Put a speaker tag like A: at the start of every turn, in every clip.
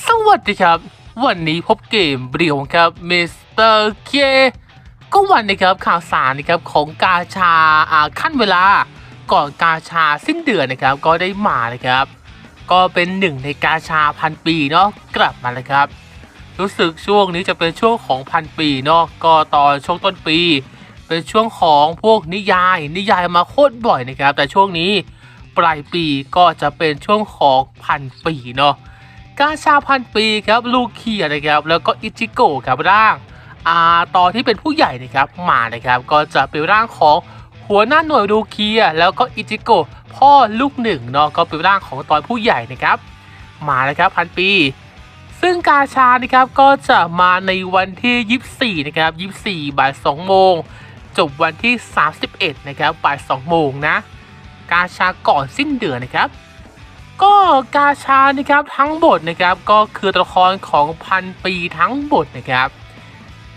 A: สวัสดีครับ วันนี้พบเกมเรียวครับมิสเตอร์เคก็วันนะครับข่าวสารนะครับของกาชาอ่าขั้นเวลาก่อนกาชาสิ้นเดือนนะครับก็ได้มานะครับ ก็เป็นหนึ่งในกาชาพันปีเนาะกลับมาแล้วครับ รู้สึกช่วงนี้จะเป็นช่วงของพันปีเนาะก็ตอนช่วงต้นปี เป็นช่วงของพวกนิยาย นิยายมาโคตรบ่อยนะครับ แต่ช่วงนี้ปลายปีก็จะเป็นช่วงของพันปีเนาะ กาชาพันปีครับลูเคียนะครับแล้วก็อิจิโกะครับร่างอาตอนที่เป็นผู้ใหญ่นะครับมานะครับก็จะเป็นร่างของหัวหน้าหน่วยลูเคียแล้วก็อิจิโกะพ่อลูกหนึ่งเนาะก็เป็นร่างของตอนผู้ใหญ่นะครับ มาแล้วครับพันปี ซึ่งกาชานะครับก็จะมาในวันที่ 24นะครับ24บ่าย2โมงจบวันที่ 31นะครับบ่าย2โมงนะ กาชาก่อนสิ้นเดือนนะครับ ก็กาชานะครับทั้งบทนะครับก็คือตัวละครของพันปีทั้งบทนะครับ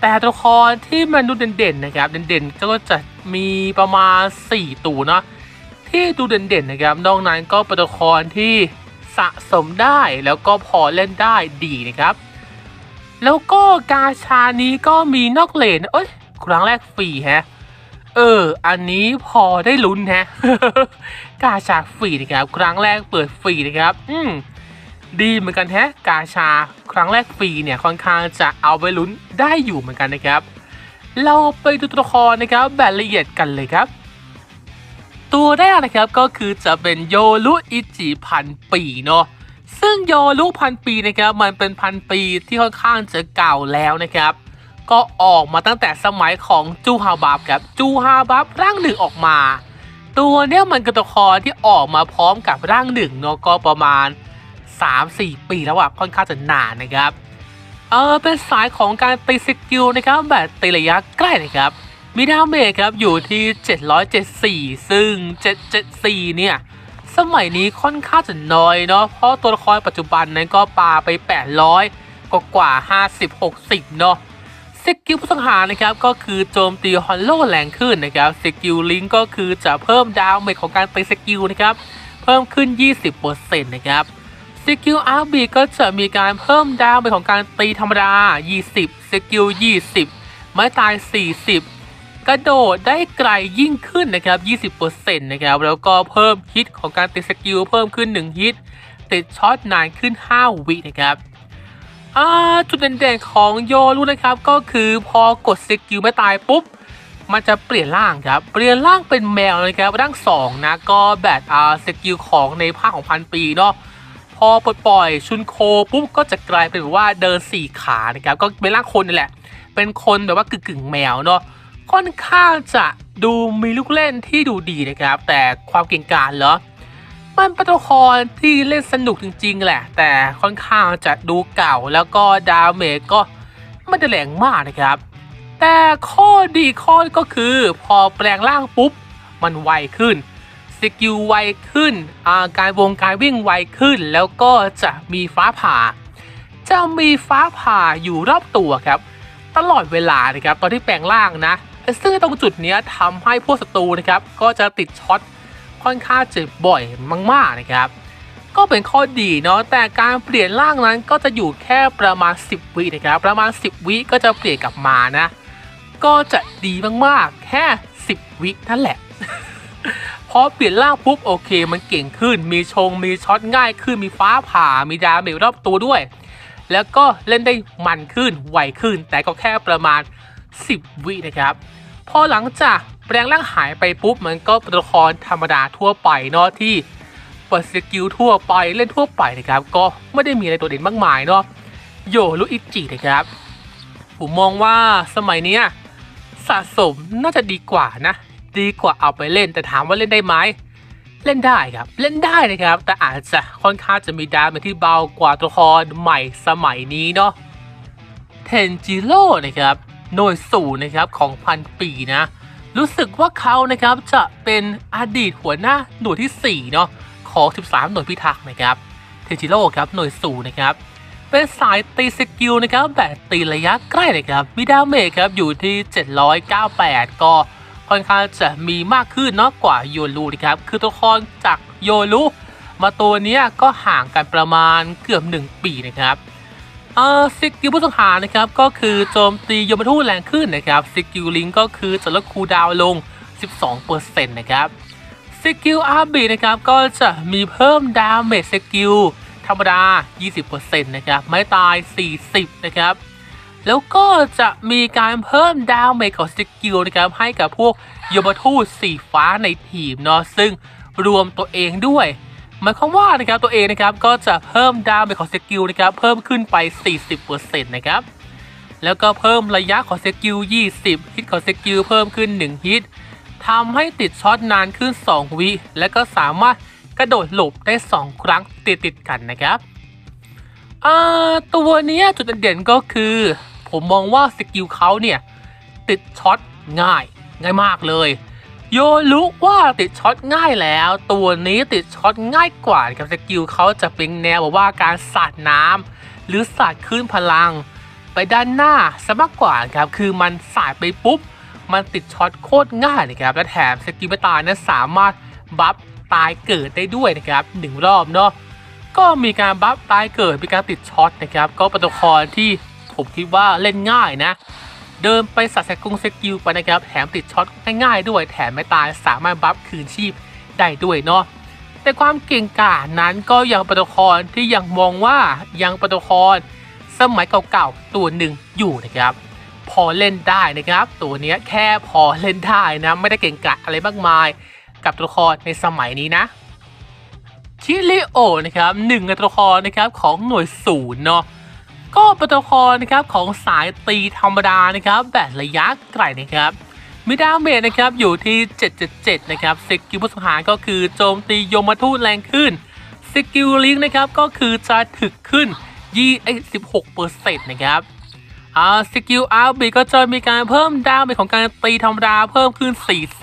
A: แต่ตัวละครที่มันดูเด่นๆนะครับเด่นๆก็จะมีประมาณ 4 ตัวเนาะที่ดูเด่นๆนะครับนอกนั้นก็เป็นตัวละครที่สะสมได้แล้วก็พอเล่นได้ดีนะครับ แล้วก็กาชานี้ก็มีนอกเลนเอ้ยครั้งแรกฟรีแฮะ เออ อันนี้พอได้ลุ้นแฮะกาชาฟรีนะครับ ครั้งแรกเปิดฟรีนะครับ อืมดีเหมือนกันแฮะกาชาครั้งแรกฟรีเนี่ยค่อนข้างจะเอาไปลุ้นได้อยู่เหมือนกันนะครับ เราไปดูตัวละครนะครับแบบละเอียดกันเลยครับ ตัวแรกนะครับก็คือจะเป็นโยรุอิจิพันปีเนาะซึ่งโยรุพันปีนะครับมันเป็นพันปีที่ค่อนข้างจะเก่าแล้วนะครับ ก็ออกมาตั้งแต่สมัยของจูฮาบับครับจูฮาบับร่างหนึ่งออกมา ตัวเนี้ยมันคือตัวละครที่ออกมาพร้อมกับร่างหนึ่งเนาะก็ประมาณ 3-4 ปีแล้วอะค่อนข้างจะนานนะครับเออเป็นสายของการตีสกิลนะครับแบบตีระยะใกล้นะครับมีดาเมจครับอยู่ที่ 774 ซึ่ง 774 เนี่ย สมัยนี้ค่อนข้างจะน้อยเนาะเพราะตัวละครปัจจุบันนั้นก็ปาไป 800 กว่ากว่า 50 60 เนาะ สกิลผู้สังหารนะครับก็คือโจมตีฮอลโลแรงขึ้นนะครับสกิลลิงก็คือจะเพิ่มดาวเมจของการตีสกิลนะครับเพิ่มขึ้น 20%นะครับสกิลอาร์บีก็จะมีการเพิ่มดาวเมจของการตีธรรมดา 20 สกิล 20 ไม้ตาย 40 กระโดดได้ไกลยิ่งขึ้นนะครับ 20%นะครับแล้วก็เพิ่มฮิตของการติดสกิลเพิ่มขึ้น 1 ฮิตติดช็อตนานขึ้น 5 วินะครับ อ่าจุดเด่นๆของโยรุนะครับ ก็คือพอกดสกิลไม่ตายปุ๊บ มันจะเปลี่ยนร่างครับ เปลี่ยนร่างเป็นแมวนะครับร่างสองนะ ก็แบบอ่าสกิลของในภาคของพันปีเนาะพอปลดปล่อยชุนโคปุ๊บก็จะกลายเป็นแบบว่าเดินสี่ขานะครับก็เป็นร่างคนนี่แหละ เป็นคนแบบว่ากึ่งๆแมวเนาะค่อนข้างจะดูมีลูกเล่นที่ดูดีนะครับ แต่ความเก่งกาจเหรอ มันเป็นตัวละครที่เล่นสนุกจริง ๆ แหละ แต่ค่อนข้างจะดูเก่าแล้วก็ดาเมจก็ไม่ได้แรงมากนะครับ แต่ข้อดีข้อก็คือพอแปลงร่างปุ๊บ มันไวขึ้นสกิลไวขึ้นอาการวงการวิ่งไวขึ้น แล้วก็จะมีฟ้าผ่า จะมีฟ้าผ่าอยู่รอบตัวครับ ตลอดเวลานะครับตอนที่แปลงร่างนะ ซึ่งตรงจุดนี้ทำให้พวกศัตรูนะครับก็จะติดช็อต ค่อนข้างจะบ่อยมากๆนะครับ ก็เป็นข้อดีเนาะแต่การเปลี่ยนร่างนั้นก็จะอยู่แค่ประมาณ 10 วินะครับประมาณ 10 วิก็จะเปลี่ยนกลับมานะ ก็จะดีมากๆแค่ 10 วินั่นแหละพอเปลี่ยนร่างปุ๊บโอเค มันเก่งขึ้นมีชงมีช็อตง่ายขึ้นมีฟ้าผ่ามีดาเมจรอบตัวด้วย แล้วก็เล่นได้มันขึ้นไวขึ้น แต่ก็แค่ประมาณ 10 วินะครับ พอหลังจาก แปลงร่างหายไปปุ๊บมันก็เป็นตัวละครธรรมดาทั่วไปเนาะที่เปิดสกิลทั่วไปเล่นทั่วไปนะครับ ก็ไม่ได้มีอะไรโดดเด่นมากมายเนาะโยรุอิจินะครับ ผมมองว่าสมัยเนี้ยสะสมน่าจะดีกว่านะ ดีกว่าเอาไปเล่น แต่ถามว่าเล่นได้ไหมเล่นได้ครับ เล่นได้นะครับ แต่อาจจะค่อนข้างจะมีดาเมจที่เบากว่าตัวละครใหม่สมัยนี้เนาะเทนจิโร่นะครับหน่วยสูนย์นะครับของพันปีนะ รู้สึกว่าเขานะครับจะเป็นอดีตหัวหน้าหน่วยที่ 4 เนาะของ 13 หน่วยพิทักษ์นะครับเทจิโร่ครับหน่วยสูนย์นะครับเป็นสายตีสกิลนะครับแบบตีระยะใกล้นะครับมีดาเมจครับอยู่ที่ 798 ก็ค่อนข้างจะมีมากขึ้นเนาะกว่าโยรูนะครับคือตัวละครจากโยรูมาตัวเนี้ยก็ห่างกันประมาณเกือบ 1 ปีนะครับ เอ่อสกิลผู้สังหารนะครับก็คือโจมตียมทูตแรงขึ้นนะครับสกิลลิงก็คือจะลดคูดาวลง 12%นะครับสกิลอาร์บีนะครับก็จะมีเพิ่มดาเมจสกิลธรรมดา 20%นะครับไม้ตาย 40 นะครับ แล้วก็จะมีการเพิ่มดาเมจของสกิลนะครับให้กับพวกยมทูตสีฟ้าในทีมเนาะซึ่งรวมตัวเองด้วย หมายความว่านะครับตัวเองนะครับก็จะเพิ่มดาเมจของสกิลนะครับเพิ่มขึ้นไป 40%นะครับแล้วก็เพิ่มระยะของสกิล 20 ฮิตของสกิลเพิ่มขึ้น 1 ฮิตทำให้ติดช็อตนานขึ้น 2 วิและก็สามารถกระโดดหลบได้ 2 ครั้งติดติดกันนะครับตัวนี้จุดเด่นก็คือ ผมมองว่าสกิลเขาเนี่ยติดช็อตง่ายง่ายมากเลย โยรู้ว่าติดช็อตง่ายแล้ว ตัวนี้ติดช็อตง่ายกว่าครับสกิลเขาจะเป็นแนวแบบว่าการสาดน้ำหรือสาดคลื่นพลัง ไปด้านหน้าซะมากกว่าครับคือมันสาดไปปุ๊บ มันติดช็อตโคตรง่ายนะครับและแถมสกิลตานั้นสามารถบัฟตายเกิดได้ด้วยนะครับหนึ่งรอบเนาะก็มีการบัฟตายเกิดมีการติดช็อตนะครับก็เป็นตัวละครที่ผมคิดว่าเล่นง่ายนะ เดินไปสัตว์แสกุงสกิลไปนะครับ แถมติดช็อตง่ายๆด้วย แถมไม่ตายสามารถบัฟคืนชีพได้ด้วยเนาะแต่ความเก่งกาจนั้นก็ยังเป็นตัวละครที่ยังมองว่ายังเป็นตัวละครสมัยเก่าๆตัวหนึ่งอยู่นะครับ พอเล่นได้นะครับ ตัวเนี้ยแค่พอเล่นได้นะไม่ได้เก่งกาจอะไรมากมาย กับตัวละครในสมัยนี้นะชิลิโอนะครับหนึ่งในตัวละครนะครับของหน่วยศูนย์เนาะ ก็เป็นตัวลนะครับของสายตีธรรมดานะครับแบบระยะไกลนะครับมีดาเมจนะครับอยู่ที่ 777 นะครับสกิลผู้สังหารก็คือโจมตียมทูตแรงขึ้นสกิลลิงนะครับก็คือจะถึกขึ้น26%นะครับอ่าสกิลอาร์บีก็จะมีการเพิ่มดาเมจของการตีธรรมดาเพิ่มขึ้น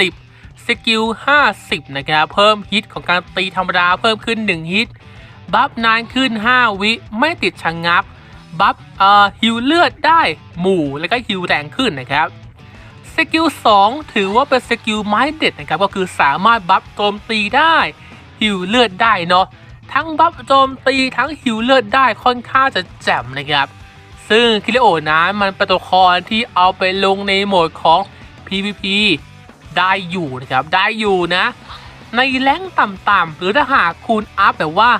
A: 40 สกิล 50 นะครับเพิ่มฮิตของการตีธรรมดาเพิ่มขึ้น 1 ฮิต บัฟนานขึ้น 5 วิไม่ติดชะงงับ บัฟเอ่อฮิวเลือดได้หมู่แล้วก็ฮิวแรงขึ้นนะครับสกิล2ถือว่าเป็นสกิลไม้เด็ดนะครับก็คือสามารถบัฟโจมตีได้ฮิวเลือดได้เนาะทั้งบัฟโจมตีทั้งฮิวเลือดได้ค่อนข้างจะแจ่มนะครับ ซึ่งคิริโอนั้นมันเป็นตัวละครที่เอาไปลงในโหมดของ PVP ได้อยู่นะครับได้อยู่นะ ในแรงต่ำๆหรือถ้าหากคุณอัพแบบว่า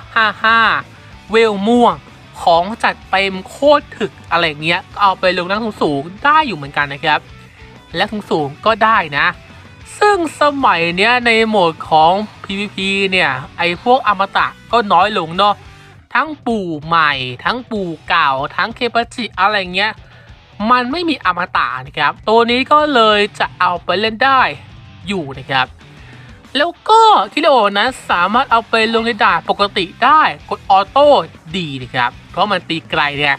A: 55 เวลม่วง ของจัดเต็มโคตรถึกอะไรเงี้ยเอาไปลงนั่งสูงได้อยู่เหมือนกันนะครับ และสูงก็ได้นะ ซึ่งสมัยเนี้ยในโหมดของ PVP เนี่ย ไอพวกอมตะก็น้อยลงเนาะทั้งปู่ใหม่ ทั้งปู่เก่า ทั้งเคปจิอะไรเงี้ย มันไม่มีอมตะนะครับ ตัวนี้ก็เลยจะเอาไปเล่นได้อยู่นะครับ แล้วก็คิโลนะสามารถเอาไปลงในด่านปกติได้กดออโต้ดีนะครับ เพราะมันตีไกลเนี่ย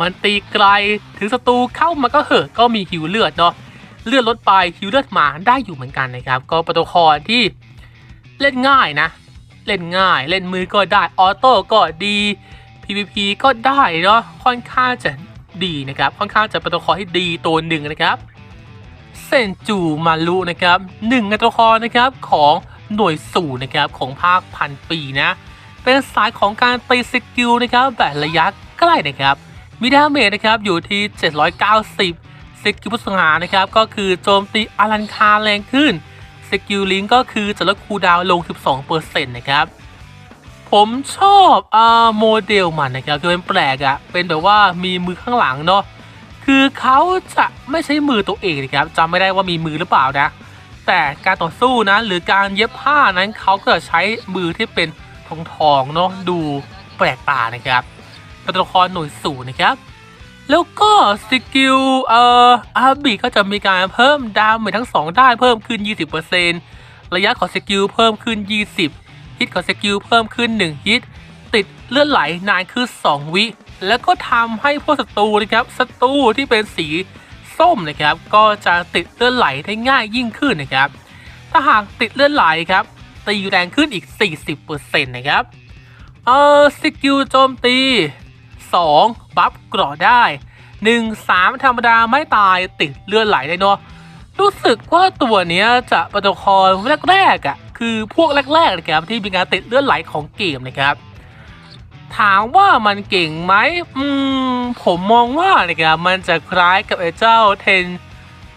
A: มันตีไกลถึงศัตรูเข้ามาก็เหอะก็มีฮิวเลือดเนาะเลือดลดไปฮิวเลือดมาได้อยู่เหมือนกันนะครับ ก็เป็นตัวละครที่เล่นง่ายนะ เล่นง่ายเล่นมือก็ได้ออโต้ก็ดี PVP ก็ได้เนาะค่อนข้างจะดีนะครับ ค่อนข้างจะเป็นตัวละครที่ดีตัวหนึ่งนะครับ เซนจูมารุนะครับหนึ่งในตัวละครนะครับของหน่วยสู่นะครับของภาคพันปีนะเป็นสายของการตีสกิลนะครับแบบระยะใกล้นะครับมีดาเมจนะครับอยู่ที่ 790สกิลผู้สังหารนะครับก็คือโจมตีอลันคาแรงขึ้นสกิลลิงก็คือจะลดคูดาวลง 12%นะครับผมชอบอ่าโมเดลมันนะครับคือเป็นแปลกอะ่ะเป็นแบบว่ามีมือข้างหลังเนาะ คือเขาจะไม่ใช้มือตัวเองนะครับจำไม่ได้ว่ามีมือหรือเปล่านะ แต่การต่อสู้นะหรือการเย็บผ้านั้นเขาก็จะใช้มือที่เป็นทองทองๆเนาะดูแปลกตานะครับตัวละครหน่วยสูนนะครับ แล้วก็สกิลเอ่ออาบิก็จะมีการเพิ่มดาเมจทั้ง 2 ได้านเพิ่มขึ้น 20%ระยะของสกิลเพิ่มขึ้น 20ฮิตของสกิลเพิ่มขึ้น 1 ฮิต ติดเลือดไหลนานขึ้น 2 วิ แล้วก็ทำให้พวกศัตรูนะครับศัตรูที่เป็นสีส้มนะครับ ก็จะติดเลือดไหลได้ง่ายยิ่งขึ้นนะครับ ถ้าหากติดเลือดไหลครับตีแรงขึ้นอีก 40%นะครับเออสกิลโจมตี 2 บัฟกราะได้ 1 3 ธรรมดาไม่ตายติดเลือดไหลได้เนาะรู้สึกว่าตัวเนี้ยจะป็นตัวละครแรกๆอะ่ะคือพวกแรกๆนะครับที่มีการติดเลือดไหลของเกมนะครับ ถามว่ามันเก่งไหมอืมผมมองว่านะครับมันจะคล้ายกับไอ้เจ้าเทน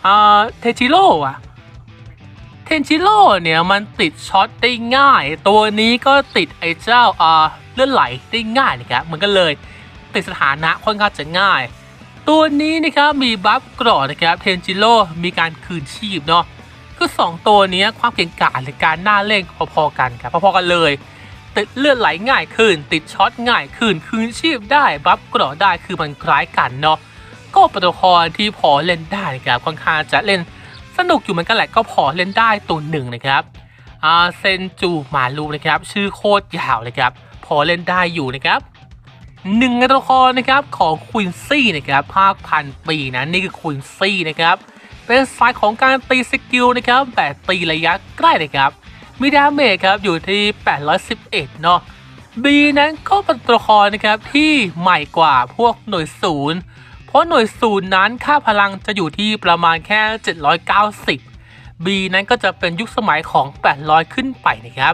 A: อ่าเทจิโร่อะเทนจิโร่เนี่ยมันติดช็อตได้ง่าย ตัวนี้ก็ติดไอ้เจ้าอ่าเลื่อดไหลได้ง่ายนะครับมันก็เลยติดสถานะค่อนข้างจะง่าย ตัวนี้นะครับมีบัฟกรอนะครับเทนจิโร่มีการคืนชีพเนาะคือสองตัวนี้ความเก่งกาจหรือการหน้าเล่นพอๆกันครับพอๆกันเลย ติดเลือดไหลง่ายขึ้น ติดช็อตง่ายขึ้น คืนชีพได้บัฟกรอได้คือมันคล้ายกันเนาะก็เป็นตัวละครที่พอเล่นได้นะครับค่อนข้างจะเล่นสนุกอยู่เหมือนกันแหละก็พอเล่นได้ตัวหนึ่งนะครับอาเซนจูมาลูนะครับ ชื่อโคตรยาวเลยครับ พอเล่นได้อยู่นะครับหนึ่งในตัวละครนะครับของควินซี่นะครับภาคพันปีนะนี่คือควินซี่นะครับเป็นสายของการตีสกิลนะครับแบบตีระยะใกล้นะครับ มีดาเมจครับอยู่ที่ 811 เนาะ B นั้นก็เป็นตัวละครนะครับที่ใหม่กว่าพวกหน่วยศูนย์เพราะหน่วยศูนย์นั้นค่าพลังจะอยู่ที่ประมาณแค่ 790 B นั้นก็จะเป็นยุคสมัยของ 800 ขึ้นไปนะครับ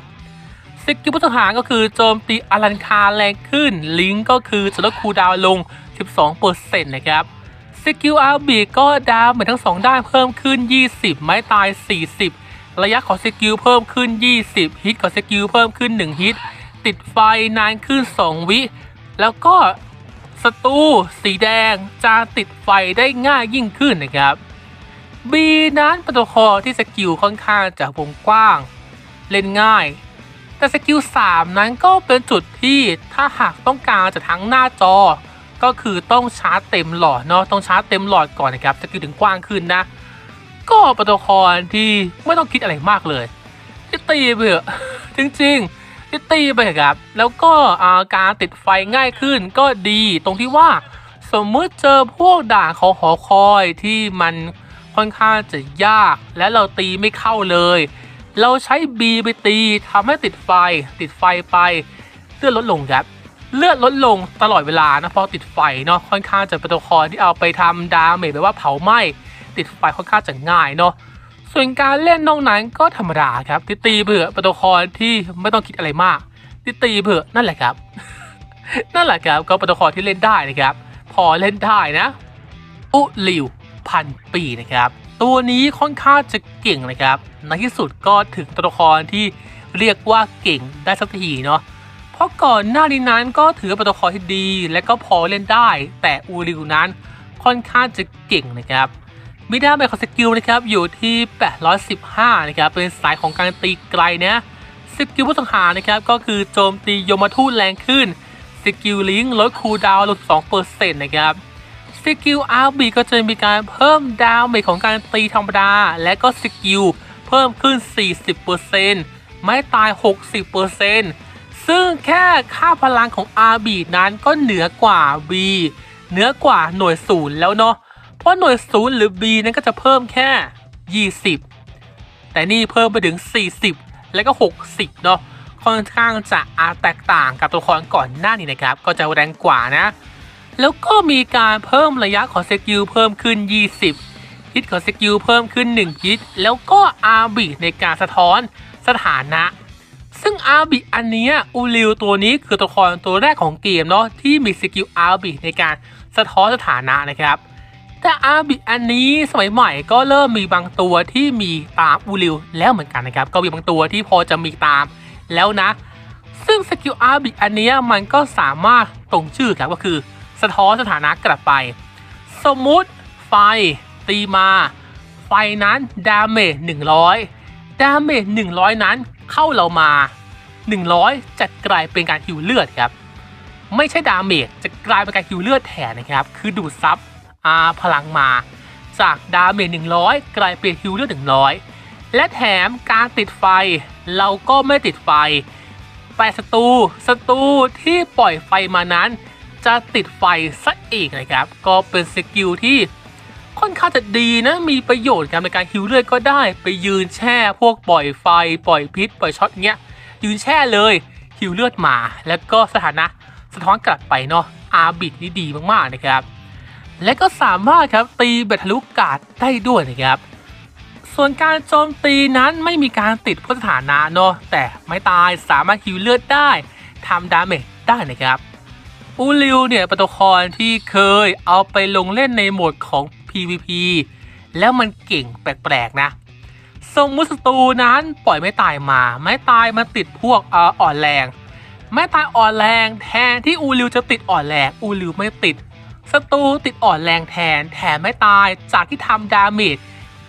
A: สกิลผู้ต้องหาก็คือโจมตีอลันคาแรงขึ้น ลิงก์ก็คือจะลดคูลดาวลง 12%นะครับสกิลอาร์บีก็ดาวเหมือนทั้งสองด้านเพิ่มขึ้น 20 ไม้ตาย 40 ระยะของสกิลเพิ่มขึ้น 20 ฮิตของสกิลเพิ่มขึ้น 1 ฮิต ติดไฟนานขึ้น 2 วิ แล้วก็ศัตรูสีแดงจะติดไฟได้ง่ายยิ่งขึ้นนะครับ B นั้นเป็นตัวละครที่สกิลค่อนข้างจะวงกว้าง เล่นง่าย แต่สกิล 3 นั้นก็เป็นจุดที่ถ้าหากต้องการจะทั้งหน้าจอ ก็คือต้องชาร์จเต็มหลอดเนาะต้องชาร์จเต็มหลอดก่อนนะครับสกิลถึงกว้างขึ้นนะ ก็เป็นตัวละครที่ไม่ต้องคิดอะไรมากเลยที่ตีไปเถอะจริงๆที่ตีไปครับ แล้วก็าการติดไฟง่ายขึ้นก็ดีตรงที่ว่า สมมติเจอพวกด่านของหอคอยที่มันค่อนข้างจะยากและเราตีไม่เข้าเลย เราใช้ B ไปตีทำให้ติดไฟ ติดไฟไปเลือดลดลงครับเลือดลดลงตลอดเวลานะเพราะติดไฟเนาะค่อนข้างจะเป็นตัวครที่เอาไปทำดาเมจแบบว่าเผาไหม้ ติดไฟค่อนข้างจะง่ายเนาะส่วนการเล่นนอกนั้นก็ธรรมดาครับที่ตีเบื่อป็นตัวละครที่ไม่ต้องคิดอะไรมากที่ตีเบื่อนั่นแหละครับ นั่นแหละครับก็ป็นตัวละครที่เล่นได้นะครับ พอเล่นได้นะอุลิวพันปีนะครับ ตัวนี้ค่อนข้างจะเก่งนะครับ ในที่สุดก็ถึงตัวละครที่เรียกว่าเก่งได้สักทีเนาะเพราะก่อนหน้านี้นั้นก็ถือเป็นตัวละครที่ดี และก็พอเล่นได้ แต่อูริวนั้นค่อนข้างจะเก่งนะครับ มิดาเมจของสกิลนะครับอยู่ที่ 815 นะครับ เป็นสายของการตีไกลนะสกิลผู้สังหารนะครับก็คือโจมตีโยมทูตแรงขึ้นสกิลลิงลดคูลดาวน์ลด2%นะครับสกิลอาร์บีก็จะมีการเพิ่มดาวเมจของการตีธรรมดา และก็สกิลเพิ่มขึ้น 40%ไม่ตาย 60%ซึ่งแค่ค่าพลังของ RB นั้นก็เหนือกว่า B เหนือกว่าหน่วยศูนย์แล้วเนาะ เพราะหน่วยศูนย์หรือ B นั้นก็จะเพิ่มแค่ 20 แต่นี่เพิ่มไปถึง 40 แล้วก็ 60 เนาะค่อนข้างจะอาแตกต่างกับตัวละครก่อนหน้านี้นะครับ ก็จะแรงกว่านะ แล้วก็มีการเพิ่มระยะของสกิลเพิ่มขึ้น 20ฮิตของสกิลเพิ่มขึ้น1ฮิตแล้วก็อาร์บิในการสะท้อนสถานะ ซึ่งอาร์บิอันนี้อูริวตัวนี้คือตัวละครตัวแรกของเกมเนาะที่มีสกิลอาร์บิในการสะท้อนสถานะนะครับ แต่อาร์บิอันนี้สมัยใหม่ก็เริ่มมีบางตัวที่มีตามอูริวแล้วเหมือนกันนะครับ ก็มีบางตัวที่พอจะมีตามแล้วนะ ซึ่งสกิลอาร์บิอันนี้มันก็สามารถตรงชื่อครับก็คือ สะท้อนสถานะกลับไป สมมุติไฟตีมา ไฟนั้นดาเมจ100 ดาเมจ100 นั้นเข้าเรามา 100 จะกลายเป็นการฮิวเลือดครับ ไม่ใช่ดาเมจจะกลายเป็นการฮิวเลือดแทนนะครับ คือดูดซับ อาพลังมา จากดาเมจ100 กลายเป็นฮิวเลือด100 และแถมการติดไฟเราก็ไม่ติดไฟ แต่ศัตรูศัตรูที่ปล่อยไฟมานั้น จะติดไฟซะอีกนะครับ ก็เป็นสกิลที่ค่อนข้างจะดีนะมีประโยชน์ครับในการฮิวเลือดก็ได้ ไปยืนแช่พวกปล่อยไฟ ปล่อยพิษ ปล่อยช็อตเงี้ย ยืนแช่เลยฮิวเลือดมา แล้วก็สถานะสะท้อนกลับไปเนาะอาบิดนี่ดีมากๆนะครับ และก็สามารถครับตีเบททะลุกาดได้ด้วยนะครับ ส่วนการโจมตีนั้นไม่มีการติดพุทธฐานะเนาะแต่ไม่ตายสามารถฮิวเลือดได้ทำดาเมจได้นะครับ อูริวเนี่ยเป็นตัวละครที่เคยเอาไปลงเล่นในโหมดของ PVP แล้วมันเก่งแปลกๆนะสมมุติศัตรูนั้นปล่อยไม่ตายมา ไม่ตายมันติดพวกอ่ออ่อนแรง ไม่ตายอ่อนแรง แทนที่อูริวจะติดอ่อนแรงอูริวไม่ติด ศัตรูติดอ่อนแรงแทน แถมไม่ตายจากที่ทำดาเมจ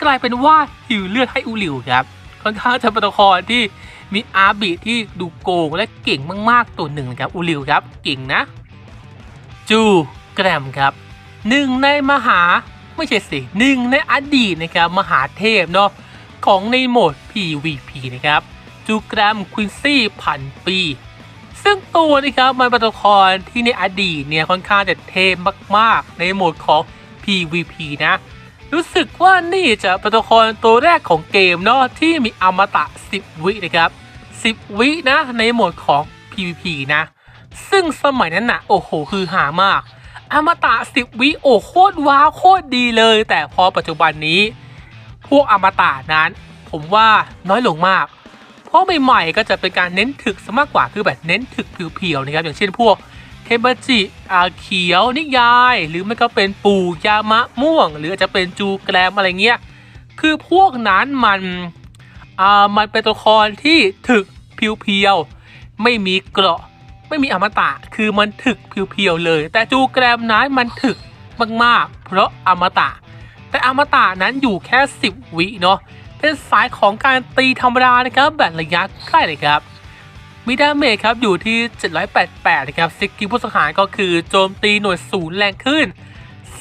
A: กลายเป็นว่าหิวเลือดให้อูริวครับค่อนข้างจะเป็นตัวละครที่มีอาบิที่ดูโกงและเก่งมากๆตัวหนึ่งนะครับอูริวครับเก่งนะ จูแกรมครับหนึ่งในมหาไม่ใช่สิหนึ่งในอดีตนะครับมหาเทพเนาะของในโหมด PVP นะครับจูแกรมควินซี่พันปี ซึ่งตัวนะครับมันเป็นตัวละครที่ในอดีตเนี่ยค่อนข้างจะเทพมากๆ ในโหมดของ PVP นะ รู้สึกว่านี่จะเป็นตัวละครตัวแรกของเกมเนาะที่มีอมตะ 10 วินะครับ 10 วินะในโหมดของ PVP นะ ซึ่งสมัยนั้นนะโอ้โหคือหามาก อมตะ 10 วิโอ้โคตรว้าวโคตรดีเลย แต่พอปัจจุบันนี้ พวกอมตะนั้น ผมว่าน้อยลงมาก ราะใหม่ๆก็จะเป็นการเน้นถึกซะมากกว่าคือแบบเน้นถึกเพียวๆนะครับ อย่างเช่นพวกเทมบจิอาเขียวนิยาย หรือไม่ก็เป็นปูยามะม่วง หรืออาจจะเป็นจูแกรมอะไรเงี้ยคือพวกนั้นมันอ่ามันเป็นตัวละครที่ถึกเพียวๆไม่มีเกราะไม่มีอมตะคือมันถึกเพียวๆเลย แต่จูแกรมนั้นมันถึกมากๆ เพราะอมตะ แต่อมตะนั้นอยู่แค่ 10 วิเนาะ เป็นสายของการตีธรรมดานะครับแบบระยะใกล้เลยครับ มีดาเมจครับอยู่ที่ 788 นะครับสกิลผู้สังหารก็คือโจมตีหน่วยศูนย์แรงขึ้น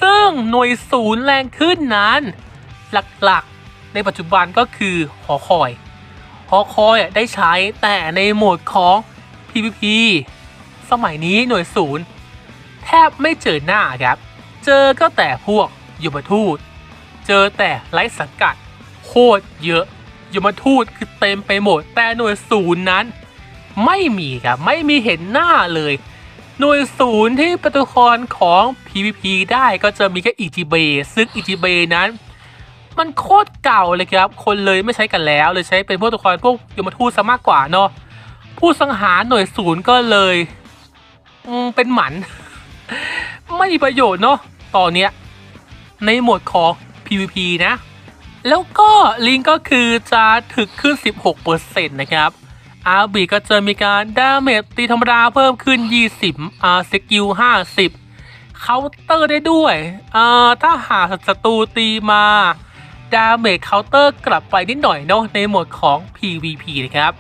A: ซึ่งหน่วยศูนย์แรงขึ้นนั้น หลักๆ ในปัจจุบันก็คือหอคอย หอคอยได้ใช้แต่ในโหมดของ PVP สมัยนี้หน่วยศูนย์แทบไม่เจอหน้าครับ เจอก็แต่พวกยมทูต เจอแต่ไร้สังกัด โคตรเยอะยมทูตคือเต็มไปหมด แต่หน่วยศูนย์นั้น ไม่มีครับ ไม่มีเห็นหน้าเลย หน่วยศูนย์ที่ป็นตัวละครของ PVP ได้ก็จะมีแค่อิจิเบซึ่งอิจิเบนั้น มันโคตรเก่าเลยครับ คนเลยไม่ใช้กันแล้วเลยใช้เป็นพวกตัวละครพวกยมทูตซะมากกว่าเนาะผู้สังหารหน่วยศูนย์ก็เลยเป็นหมัน ไม่มีประโยชน์เนาะตอนเนี้ยในโหมดของ PVP นะ แล้วก็ลิงก็คือจะถึกขึ้น 16%นะครับอาร์บีก็จะมีการดาเมจตีธรรมดาเพิ่มขึ้น 20อ่าสกิล 50 เคาน์เตอร์ได้ด้วยอ่าถ้าหาศัตรูตีมา ดาเมจเคาน์เตอร์กลับไปนิดหน่อยเนาะในหมวดของ PVP นะครับ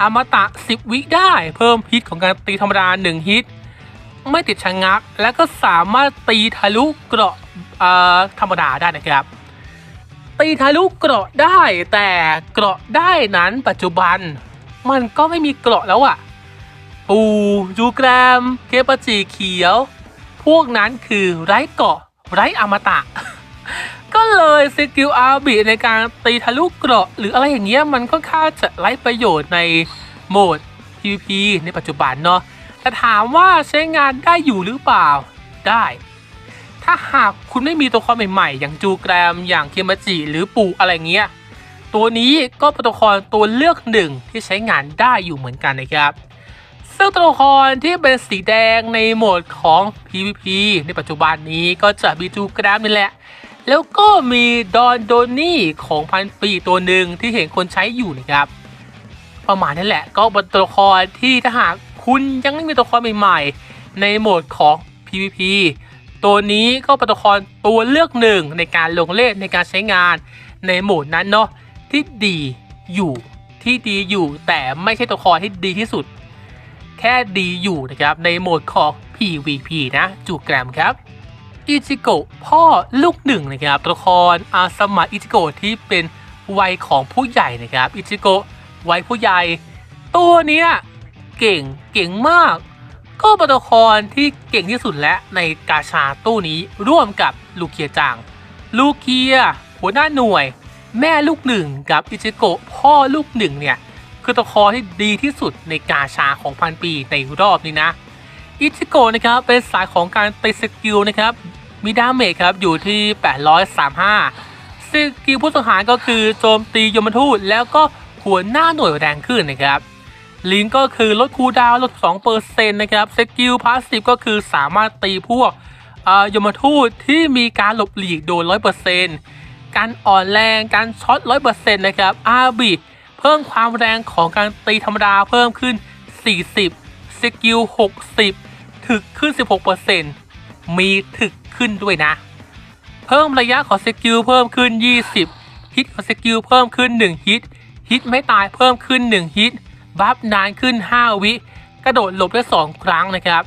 A: อมตะ 10 วิได้เพิ่มฮิตของการตีธรรมดา 1 ฮิต ไม่ติดชะงัก และก็สามารถตีทะลุเกราะอ่าธรรมดาได้นะครับ ตีทะลุเกราะได้ แต่เกราะได้นั้นปัจจุบัน มันก็ไม่มีเกราะแล้วอะปูจูแกรม เคปจิเขียว พวกนั้นคือไร้เกราะไร้อมตะ ก็เลยสกิลอาบีในการตีทะลุเกราะ หรืออะไรอย่างเงี้ยมันก็ค่าจะไร้ประโยชน์ในโหมด PVP ในปัจจุบันเนาะแต่ถามว่าใช้งานได้อยู่หรือเปล่าได้ ถ้าหากคุณไม่มีตัวละครใหม่ๆ อย่างจูแกรม อย่างเคมาจิหรือปู่อะไรเงี้ย ตัวนี้ก็เป็นตัวละครตัวเลือกหนึ่งที่ใช้งานได้อยู่เหมือนกันนะครับ ซึ่งตัวละครที่เป็นสีแดงในโหมดของ PVP ในปัจจุบันนี้ก็จะมีจูแกรมนี่แหละ แล้วก็มีดอนโดนี่ของพันปีตัวหนึ่งที่เห็นคนใช้อยู่นะครับ ประมาณนั้นแหละก็เป็นตัวละครที่ถ้าหากคุณยังไม่มีตัวละครใหม่ๆ ในโหมดของ PVP ตัวนี้ก็เป็นตัวละครตัวเลือกหนึ่งในการลงเล่นในการใช้งานในโหมดนั้นเนาะที่ดีอยู่ที่ดีอยู่แต่ไม่ใช่ตัวละครที่ดีที่สุด แค่ดีอยู่นะครับในโหมดของ PVP นะจูแกรมครับอิจิโกะพ่อลูกหนึ่งนะครับตัวละครอาสมัอิจิโกะที่เป็นวัยของผู้ใหญ่นะครับอิจิโกะวัยผู้ใหญ่ ตัวเนี้ยเก่งเก่งมาก ก็ตัวละครที่เก่งที่สุดและในกาชาตู้นี้ร่วมกับลูเคียจัง ลูเคีย หัวหน้าหน่วย แม่ลูกหนึ่งกับอิจิโกะพ่อลูกหนึ่งเนี่ยคือตัวละครที่ดีที่สุดในกาชาของพันปีในรอบนี้นะ อิจิโกะนะครับเป็นสายของการตีสกิลนะครับมีดาเมจครับอยู่ที่ 835สสกิลผู้สังหารก็คือโจมตียมทูตแล้วก็หัวหน้าหน่วยแรงขึ้นนะครับ ลิงก็คือลดคูดาวน์ลด2%นะครับสกิลพาสซีฟก็คือสามารถตีพวกยมทูตที่มีการหลบหลีกโดน 100%การอ่อนแรงการช็อต 100%นะครับอาบีเพิ่มความแรงของการตีธรรมดาเพิ่มขึ้น 40 สกิล 60 ถึกขึ้น 16%มีถึกขึ้นด้วยนะ เพิ่มระยะของสกิลเพิ่มขึ้น 20 ฮิตของสกิลเพิ่มขึ้น 1 ฮิต ฮิตไม่ตายเพิ่มขึ้น 1 ฮิต บัฟนานขึ้น 5 วิ กระโดดหลบได้ 2 ครั้งนะครับ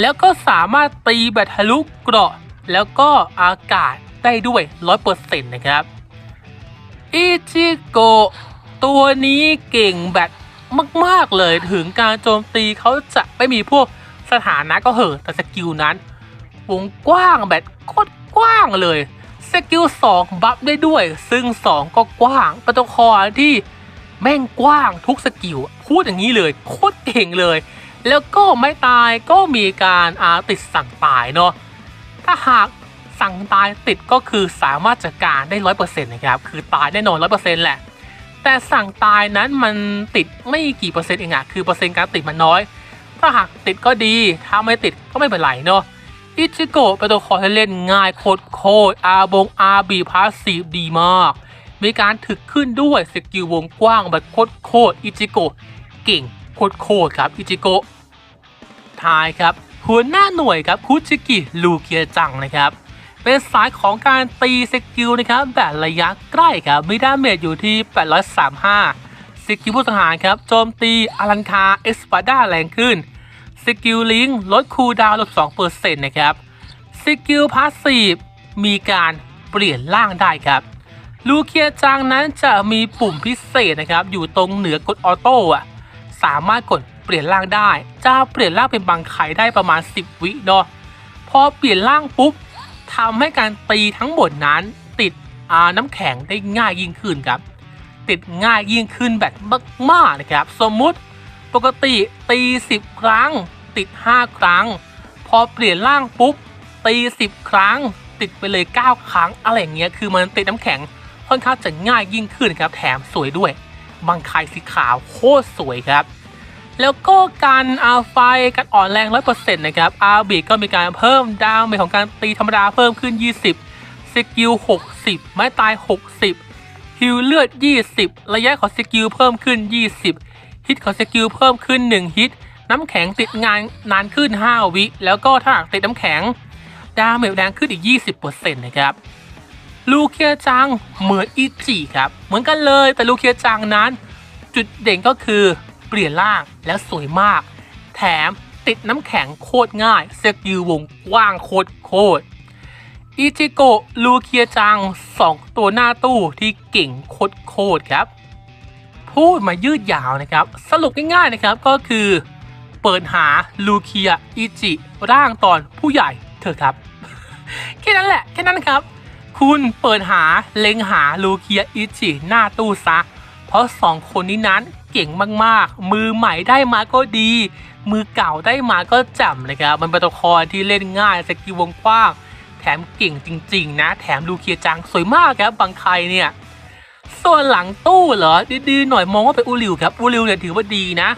A: แล้วก็สามารถตีแบบทะลุเกราะ แล้วก็อากาศได้ด้วย 100%นะครับอิจิโกะตัวนี้เก่งแบบมาก ๆ เลยถึงการโจมตีเขาจะไม่มีพวกสถานะก็เหอะแต่สกิลนั้น วงกว้างแบบโคตรกว้างเลย สกิล 2 บัฟได้ด้วย ซึ่ง 2 ก็กว้างเป็นตัวคอที่ แม่งกว้างทุกสกิลพูดอย่างนี้เลยโคตรเก่งเลย แล้วก็ไม่ตายก็มีการอาติดสั่งตายเนาะถ้าหากสั่งตายติดก็คือสามารถจัดการได้ร้อยเปอร์เซ็นต์นะครับคือตายแน่นอนร้อยเปอร์เซ็นต์แหละ แต่สั่งตายนั้นมันติดไม่กี่เปอร์เซ็นต์เองอะคือเปอร์เซ็นต์การติดมันน้อย ถ้าหากติดก็ดีถ้าไม่ติดก็ไม่เป็นไรเนาะอิจิโกะเป็นตัวคอที่เล่นง่ายโคตรโคตรอาบงอาบีพาสซีฟดีมาก มีการถึกขึ้นด้วยสกิลวงกว้างแบบโคตรโคตรอิจิโกะเก่งโคตรโคตรครับอิจิโกะทายครับหัวหน้าหน่วยครับคุจิกิลูเกียจังนะครับเป็นสายของการตีสกิลนะครับแบบระยะใกล้ครับมีดาเมจอยู่ที่ 835 สกิลผู้สังหารครับโจมตีอลันคาเอสปาด้าแรงขึ้น สกิลลิงลดคูลดาวน์ลด2%นะครับ สกิลพาสซีฟมีการเปลี่ยนร่างได้ครับ ลูเคียจังนั้นจะมีปุ่มพิเศษนะครับ อยู่ตรงเหนือกดออโต้อะสามารถกดเปลี่ยนร่างได้ จะเปลี่ยนร่างเป็นบางไขได้ประมาณ 10 วิเนาะพอเปลี่ยนร่างปุ๊บทำให้การตีทั้งหมดนั้น ติดน้ำแข็งได้ง่ายยิ่งขึ้นครับ ติดง่ายยิ่งขึ้นแบบมากๆนะครับ สมมุติปกติตี 10 ครั้ง ติด 5 ครั้ง พอเปลี่ยนร่างปุ๊บตี 10 ครั้ง ติดไปเลย 9 ครั้งอะไรอย่างเงี้ยคือมันติดน้ำแข็ง ค่อนข้างจะง่ายยิ่งขึ้นครับแถมสวยด้วยบางไคสีขาวโคตรสวยครับ แล้วก็การอาไฟการอ่อนแรง 100%นะครับอาบีก็มีการเพิ่มดาวเมจของการตีธรรมดาเพิ่มขึ้น 20 สกิล 60 ไม้ตาย 60 ฮิลเลือด 20 ระยะของสกิลเพิ่มขึ้น 20 ฮิตของสกิลเพิ่มขึ้น 1 ฮิต น้ำแข็งติดงานนานขึ้น 5 วิ แล้วก็ถ้าหากติดน้ำแข็ง ดาเมจแรงขึ้นอีก 20%นะครับ ลูเคียจังเหมือนอิจิครับ เหมือนกันเลยแต่ลูเคียจังนั้น จุดเด่นก็คือเปลี่ยนร่างแล้วสวยมาก แถมติดน้ำแข็งโคตรง่ายสกิลวงกว้างโคตรโคตรอิจิโกะลูเคียจังสองตัวหน้าตู้ที่เก่งโคตรโคตรครับ พูดมายืดยาวนะครับ สรุปง่ายๆนะครับก็คือ เปิดหาลูเคียอิจิร่างตอนผู้ใหญ่เถอะครับ แค่นั้นแหละ แค่นั้นครับ คุณเปิดหาเล็งหาลูเคียอิจิหน้าตู้ซะ เพราะสองคนนี้นั้นเก่งมากๆ มือใหม่ได้มาก็ดี มือเก่าได้มาก็จ่ำนะครับ มันเป็นตัวละครที่เล่นง่ายสกิลวงกว้าง แถมเก่งจริง ๆ นะ แถมลูเคียจังสวยมากครับบางใครเนี่ย ส่วนหลังตู้เหรอดีๆหน่อยมองว่าเป็นอูริวครับอูริวเนี่ยถือว่าดีนะ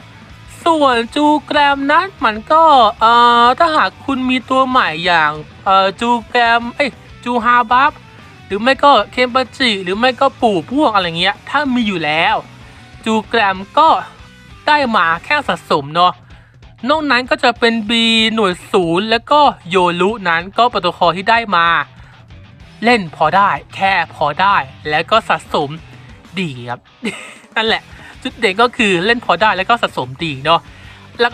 A: ส่วนจูแกรมนั้นมันก็เอ่อถ้าหากคุณมีตัวใหม่อย่างเอ่อจูแกรมเอ้ยจูฮาบัฟ รือไม่ก็เคมปาจิหรือไม่ก็ปู่พ่วกอะไรเงี้ย ถ้ามีอยู่แล้ว จูแกรมก็ได้มาแค่สะสมเนาะนอกนั้นก็จะเป็น B หน่วยศูนย์แล้วก็โยรุนั้นก็โปรโตคอลที่ได้มา เล่นพอได้ แค่พอได้ แล้วก็สะสมดีครับ นั่นแหละ จุดเด่นก็คือเล่นพอได้แล้วก็สะสมดีเนาะ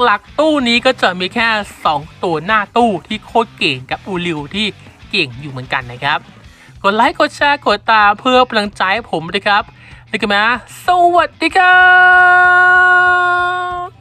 A: หลักๆ ตู้นี้ก็จะมีแค่ 2 ตัวหน้าตู้ที่โคตรเก่งกับอูริวที่เก่งอยู่เหมือนกันนะครับ ดไลค์กดแชร์กดตามเพื่อเป็นกำลังใจให้ผมด้วยครับแล้วกันนะสวัสดีครับ